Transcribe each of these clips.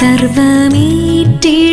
സർവമേറ്റെടുത്തിടുന്നു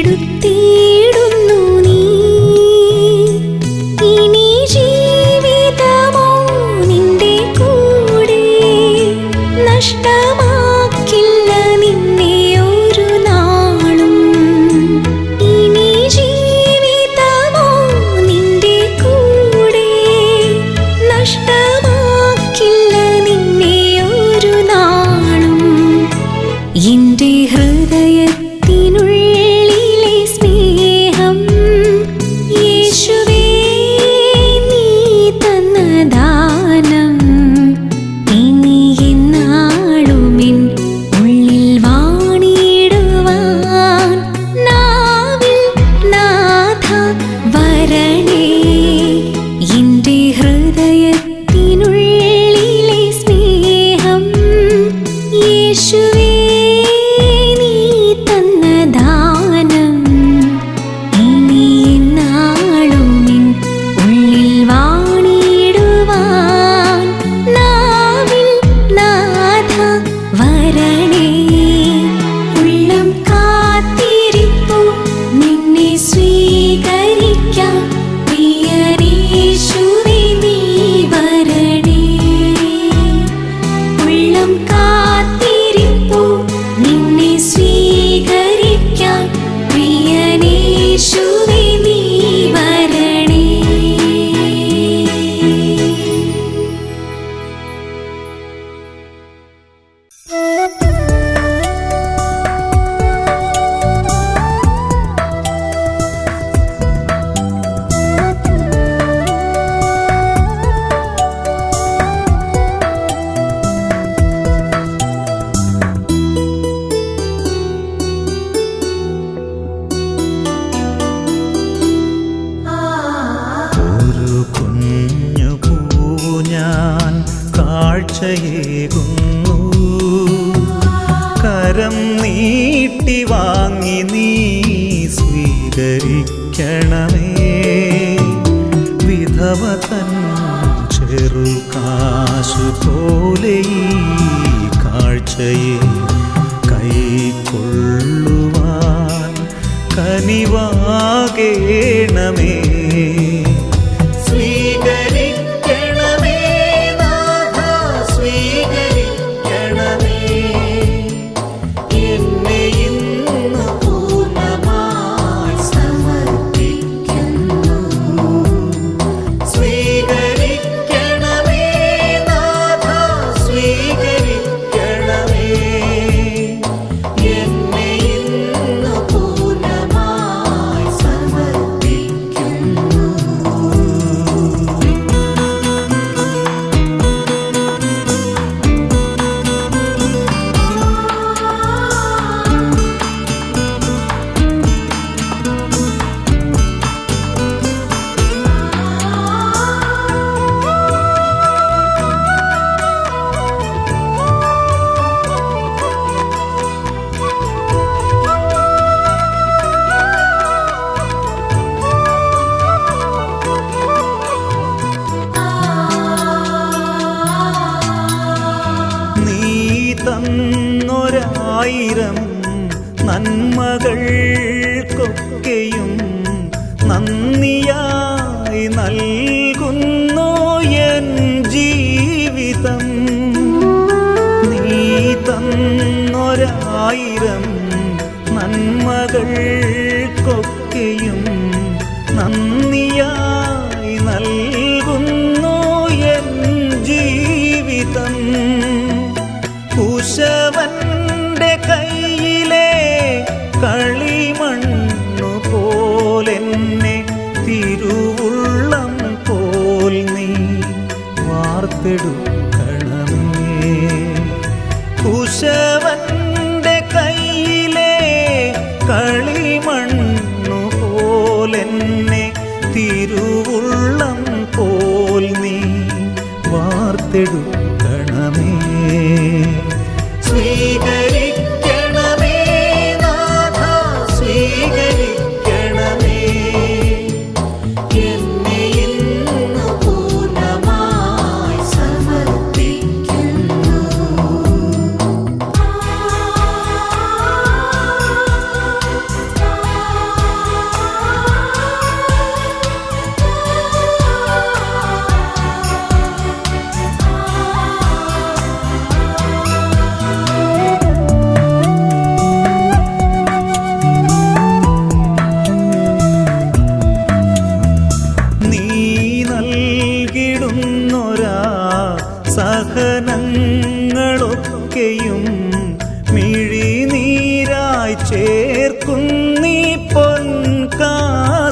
തന്നൊരായിരം നന്മകൾക്കൊക്കെയും നന്ദിയായി നൽകുന്നു എൻ ജീവിതം. നീ തന്നൊരായിരം നന്മകൾക്കൊക്കെയും വാർത്തെടുക്കണമേ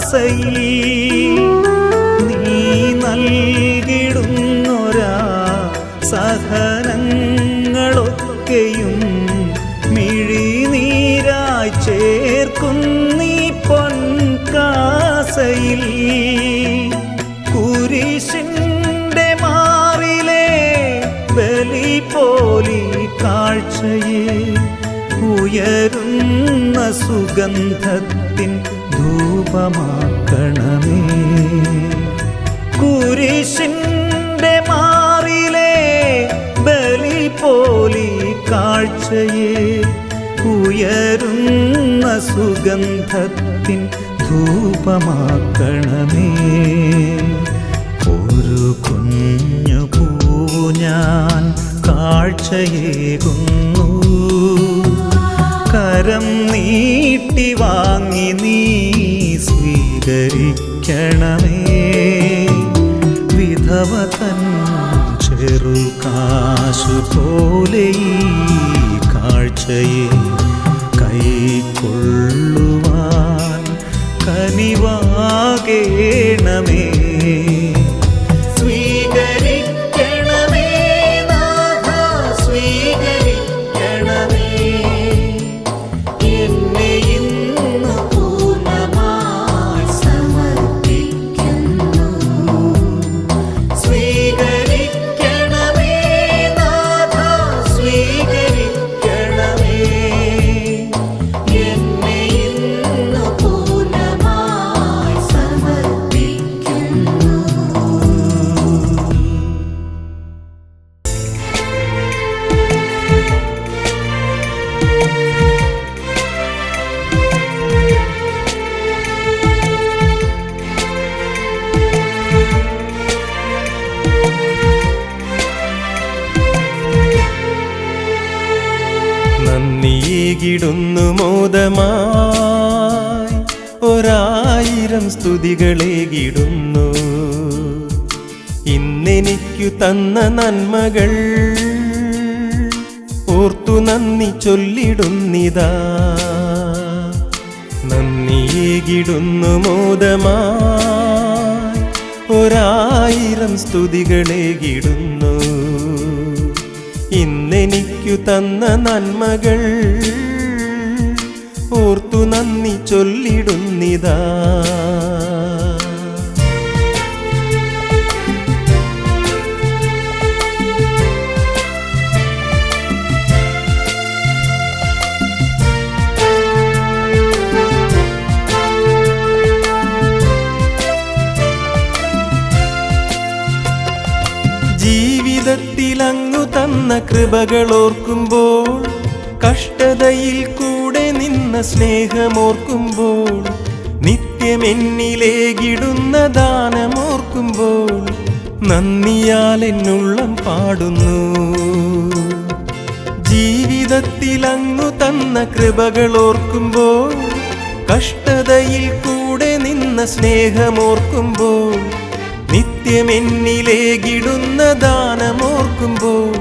പൊൻകാസയിൽ നീ നൽകിടുന്നൊരാ സഹനങ്ങളൊക്കെയും മിഴിനീരായി ചേർക്കുന്നീ പൊൻകാസയിൽ. കുരിശിന്റെ മാറിലെ ബലി പോലി കാഴ്ചയെ ഉയരുന്ന സുഗന്ധത്തിൻ ധൂപമാക്കണമേ കുരിശിന്റെ മാറിലെ ബലി പോലി കാഴ്ചയെ ഉയരുന്ന സുഗന്ധത്തിൻ ധൂപമാക്കണമേ. ഒരു കുഞ്ഞു പൂ ഞാൻ കാഴ്ചയേകുന്നു. കരം നീട്ടി വാങ്ങി നീ സ്വീകരിക്കണമേ. വിധവ തൻ ചെറുകാശു പോലെ കാഴ്ചയെ കൈക്കൊള്ളുവാൻ കനിവാകേണമേ. മോദമായി ഒരായിരം സ്തുതികളേകിടുന്നു ഇന്നെനിക്കു തന്ന നന്മകൾ ഓർത്തു നന്ദി ചൊല്ലിടുന്നിതാ. നന്ദിയേകിടുന്നു മോദമായി ഒരായിരം സ്തുതികളേകിടുന്നു ഇന്നെനിക്കു തന്ന നന്മകൾ ഓർത്തു നന്ദി ചൊല്ലിടുന്നിതാ. ജീവിതത്തിലങ്ങു തന്ന കൃപകളോർക്കുമ്പോൾ കഷ്ടതയിൽ കൂടെ നിന്ന സ്നേഹമോർക്കുമ്പോൾ നിത്യമെന്നിലേകിടുന്ന ദാനമോർക്കുമ്പോൾ നന്ദിയാൽ എന്നുള്ളം പാടുന്നു. ജീവിതത്തിൽ അങ്ങു തന്ന കൃപകളോർക്കുമ്പോൾ കഷ്ടതയിൽ കൂടെ നിന്ന സ്നേഹമോർക്കുമ്പോൾ നിത്യമെന്നിലേകിടുന്ന ദാനമോർക്കുമ്പോൾ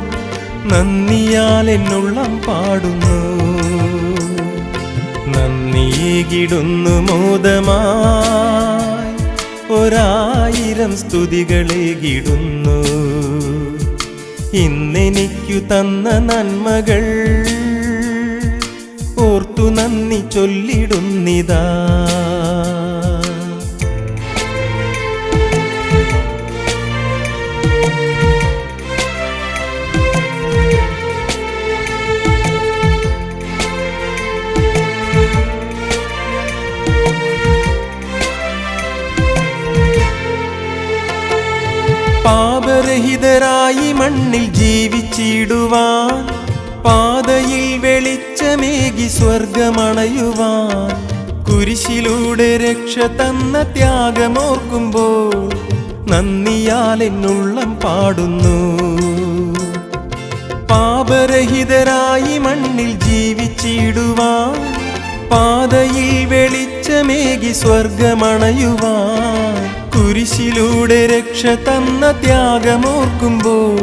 നന്ദിയാൽ എന്നുള്ളം പാടുന്നു. നന്ദിയേകിടുന്നു മോദമായി. ഒരായിരം സ്തുതികളേകിടുന്നു ഇന്നെനിക്കു തന്ന നന്മകൾ ഓർത്തു നന്ദി ചൊല്ലിടുന്നിതാ. പാപരഹിതരായി മണ്ണിൽ ജീവിച്ചിടുവാൻ പാതയിൽ വെളിച്ചമേകി സ്വർഗമണയുവാൻ കുരിശിലൂടെ രക്ഷ തന്ന ത്യാഗമോർക്കുമ്പോൾ നന്ദിയാൽ എന്നുള്ളം പാടുന്നു. പാപരഹിതരായി മണ്ണിൽ ജീവിച്ചിടുവാൻ പാതയിൽ വെളിച്ചമേകി സ്വർഗമണയുവാൻ കുരിശിലൂടെ രക്ഷ തന്ന ത്യാഗമോർക്കുമ്പോൾ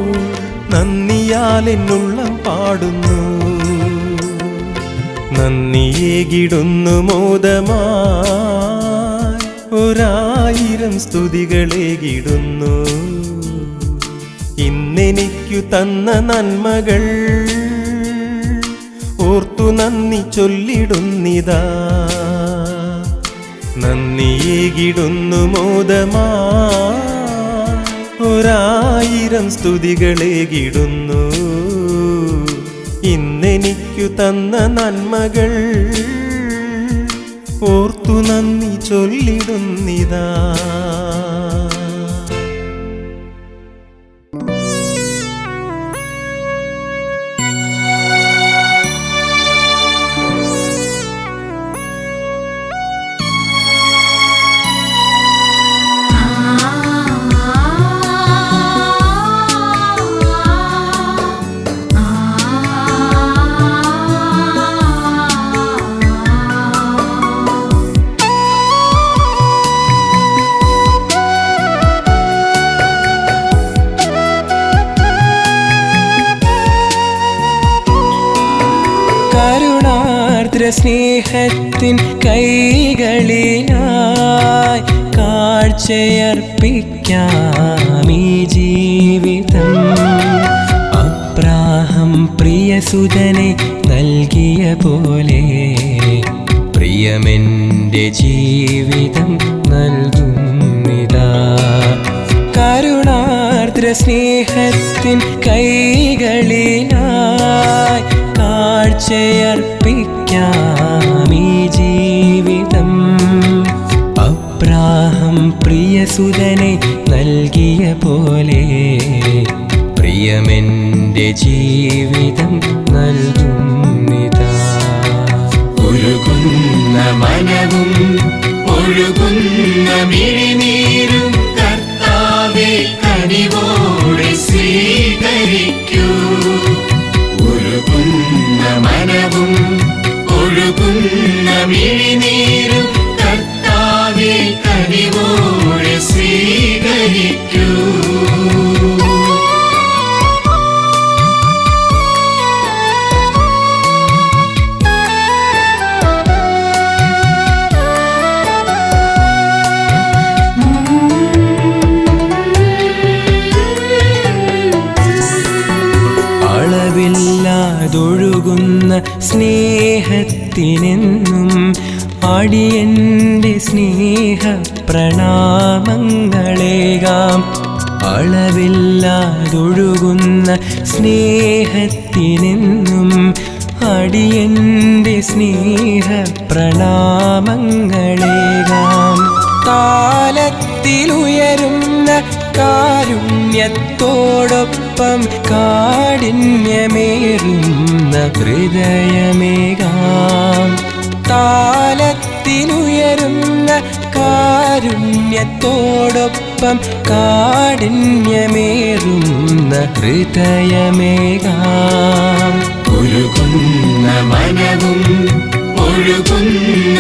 നന്ദിയാൽ എന്നുള്ളം പാടുന്നു നന്ദിയേകിടുന്നു മോദമായി ഒരായിരം സ്തുതികളേകിടുന്നു ഇന്നെനിക്കു തന്ന നന്മകൾ ഓർത്തു നന്ദി ചൊല്ലിടുന്നിതാ. നന്ദിയേകിടുന്നു മോദമാ. ഒരായിരം സ്തുതികളേകിടുന്നു ഇന്നെനിക്കു തന്ന നന്മകൾ ഓർത്തു നന്ദി ചൊല്ലിടുന്നിതാ. ഈ ജീവിതം. അപ്രാഹം പ്രിയസുതനെ നൽകിയ പോലെ പ്രിയമെന്റെ ജീവിതം നൽകുന്നിതാ. കരുണാർദ്ര സ്നേഹത്തിൻ കൈകളിലായി കാഴ്ചയർപ്പിക്കാം. പ്രിയമെന്റെ സ്നേഹത്തിനെന്നും അടിയന്റെ സ്നേഹ പ്രണാമങ്ങളേകാം. അളവില്ലാതൊഴുകുന്ന സ്നേഹത്തിനെന്നും അടിയന്റെ സ്നേഹ പ്രണാമങ്ങളേകാം. കാലത്തിലുയരുന്ന കാരുണ്യത്തോടൊപ്പം തോടൊപ്പം കാഠിന്യമേറുന്ന ഹൃദയമേകാം. താലത്തിനുയരുന്ന കാരുണ്യത്തോടൊപ്പം കാഠിന്യമേറുന്ന ഹൃദയമേകാം. ഒഴുകുന്ന മനവും ഒഴുകുന്ന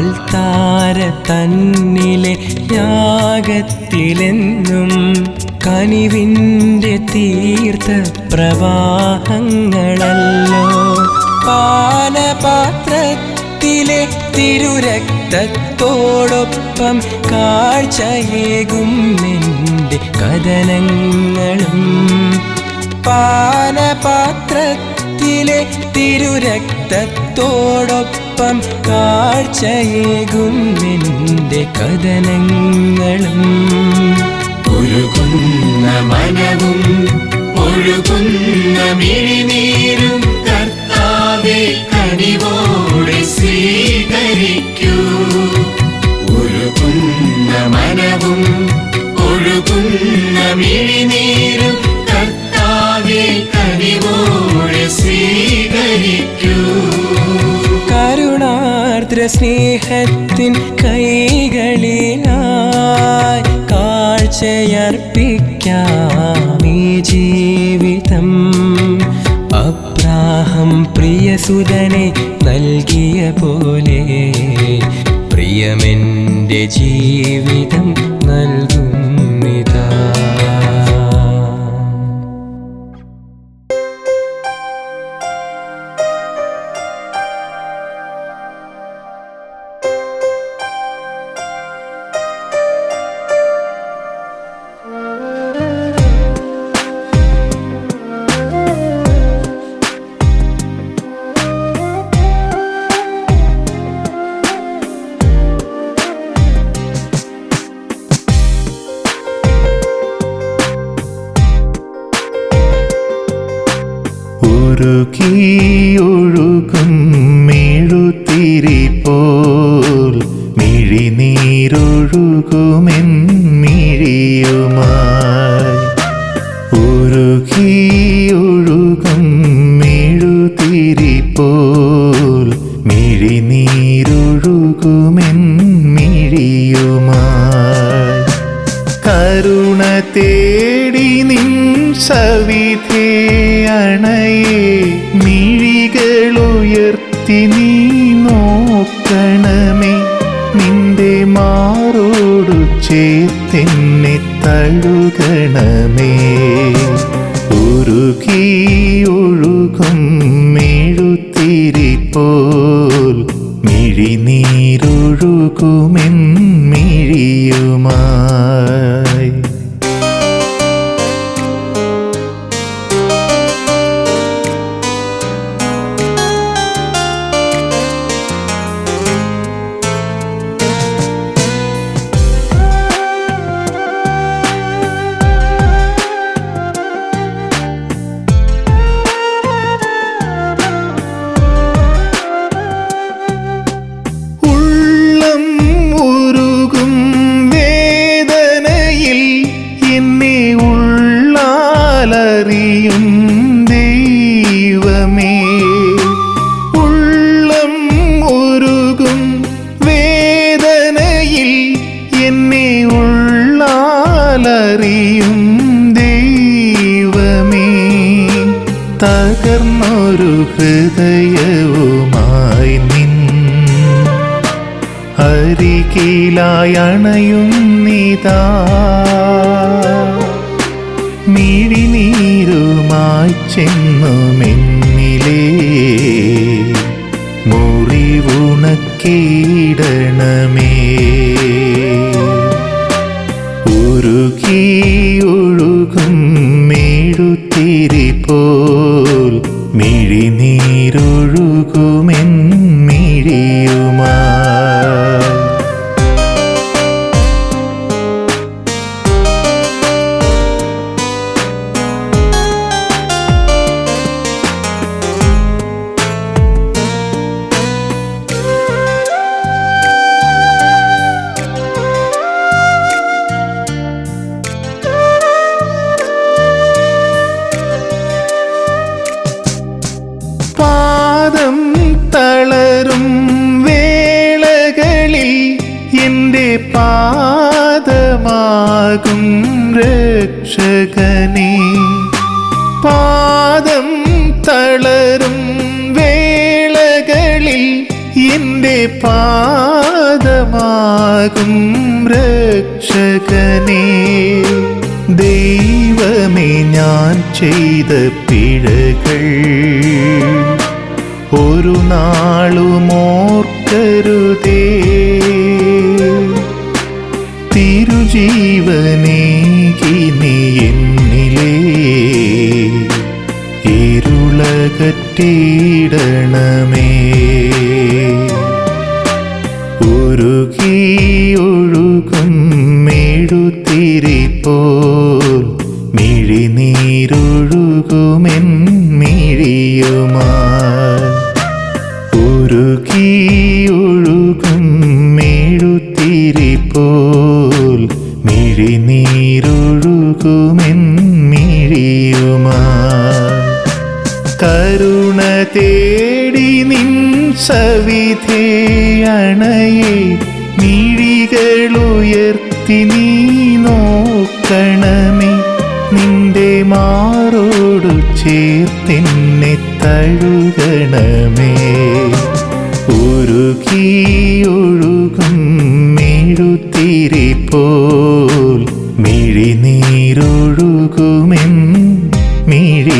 അൾത്താര തന്നിലെ യാഗത്തിലെന്നും കനിവിന്റെ തീർത്ഥപ്രവാഹങ്ങളല്ലോ. പാനപാത്രത്തിലെ തിരുരക്തത്തോടൊപ്പം കാഴ്ചയേകും എന്റെ കഥനങ്ങളും. പാനപാത്രത്തിലെ തിരുരക്തത്തോടൊപ്പം കാഴ്ചയേകും നിന്റെ കഥനങ്ങളും. ഒഴുകുന്ന മനവും ഒഴുകുന്ന മിഴിനീരും കർത്താവെ കനിവോടെ സ്വീകരിക്കൂ. ഒഴുകുന്ന മനവും ഒഴുകുന്ന മിഴിനീരും കർത്താവെ കനിവോടെ സ്വീകരിക്കൂ സ്നേഹത്തിൻ കൈകളിലായി കാഴ്ചയർപ്പിക്കാം ജീവിതം. അപ്രാഹം പ്രിയസുതനെ നൽകിയ പോലെ പ്രിയമെന്റെ ജീവിതം ഉരുകിയൊഴുകും മെഴുത്തിരി പോൽ മിഴിനീരൊഴുകുമെന്നിഴിയുമായി തഴുകണമേ അരികിലായി മീഴി മിഴിനീരുമായി ചെന്നു മെന്നിലേ മുറിവുണക്കിടണമേ ഉരുകി രക്ഷകനെ പാദം തളരും വേളകളിൽ എന്റെ പാദമാകും രക്ഷകനേ. ദൈവമേ ഞാൻ ചെയ്ത പിഴകൾ ഒരു നാളും ഓർക്കരുതേ. തിരുജീവനേകി ഇരുളകറ്റിയിടണമേ ഉരുകി ഒഴുകും പോൽ മിഴിനീരൊഴുകുമെൻ മിഴിയുമാ. സവിധേ അണയെ മിഴികളുയർത്തി നീ നോക്കണമേ. നിന്റെ മാറോടു ചേർത്തെന്നെ തഴുകണമേ. ഉരുകിയൊഴുകും മെഴുത്തിരി പോൽ മിഴിനീരൊഴുകുമെൻ മിഴിയുമായി